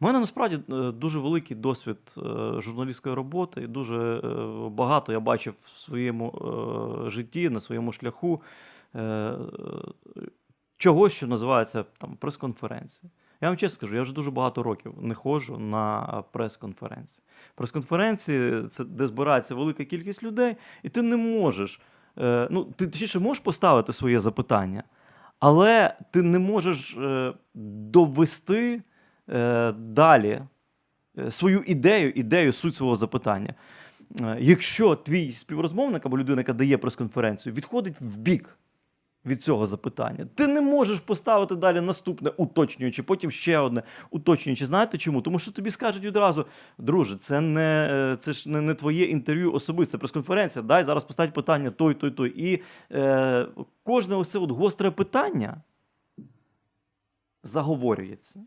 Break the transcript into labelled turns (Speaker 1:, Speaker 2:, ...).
Speaker 1: У мене насправді е, дуже великий досвід е, журналістської роботи, дуже е, багато я бачив в своєму житті, на своєму шляху чогось, що називається там прес-конференції. Я вам чесно скажу, я вже дуже багато років не ходжу на прес-конференції. Прес-конференції це де збирається велика кількість людей, і ти не можеш. Ну, ти точніше можеш поставити своє запитання, але ти не можеш довести далі е, свою ідею, ідею, суть свого запитання. Е, Якщо твій співрозмовник або людина, яка дає прес-конференцію, відходить в бік від цього запитання, ти не можеш поставити далі наступне уточнюючи, потім ще одне уточнюючи. Знаєте чому? Тому що тобі скажуть відразу, друже, це не е, це ж не, не твоє інтерв'ю особисте, прес-конференція. Дай зараз поставить питання той, той, той. І е, кожне ось це от гостре питання заговорюється.